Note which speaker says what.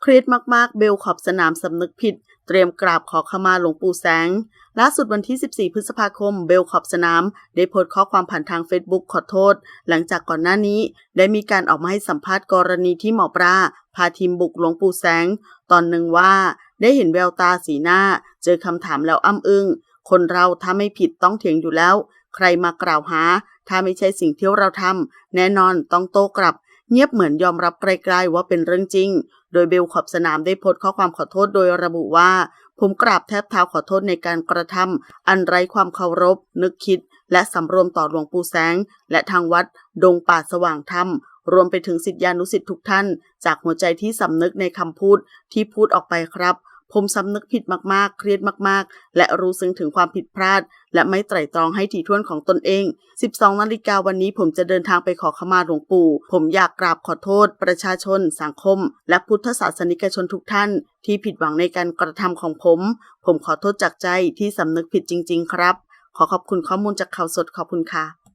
Speaker 1: เครียดมากๆ เบลขอบสนามสำนึกผิด เตรียมกราบขอขมาหลวงปู่แสง ล่าสุดวันที่ 14 พฤษภาคม เบลขอบสนาม ได้โพสต์ข้อความผ่านทางเฟซบุ๊กขอโทษ หลังจากก่อนหน้านี้ ได้มีการออกมาให้สัมภาษณ์กรณีที่หมอปลาพาทีมบุกหลวงปู่แสง ตอนหนึ่งว่า ได้เห็นแววตาสีหน้า เจอคำถามแล้วอ้ำอึง้งคนเราถ้าไม่ผิดต้องเถียงอยู่แล้ว ใครมากล่าวหา ถ้าไม่ใช่สิ่งที่เราทำแน่นอนต้องโต้กลับ เงียบเหมือนยอมรับไกลๆว่าเป็นเรื่องจริง โดยเบลขอบสนามได้โพสต์ข้อความขอโทษโดยระบุว่า ผมกราบแทบเท้าขอโทษในการกระทำอันไร้ความเคารพ นึกคิด และสำรวมต่อหลวงปู่แสง และทางวัด ดงป่าสว่างธรรมรวมไปถึงสิทธิานุสิทธิทุกท่าน จากหัวใจที่สำนึกในคำพูดที่พูดออกไปครับ ผมสำนึกผิดมากๆ เครียดมากๆ และรู้ซึ้งถึงความผิดพลาด และไม่ไตร่ตรองให้ถี่ถ้วนของตนเอง 12 นาฬิกาวันนี้ผมจะเดินทางไปขอขมาหลวงปู่ ผมอยากกราบขอโทษ ประชาชน สังคม และพุทธศาสนิกชนทุกท่าน ที่ผิดหวังในการกระทำของผม ผมขอโทษจากใจที่สำนึกผิดจริง ๆ ครับ ขอขอบคุณข้อมูลจากข่าวสดขอบคุณค่ะ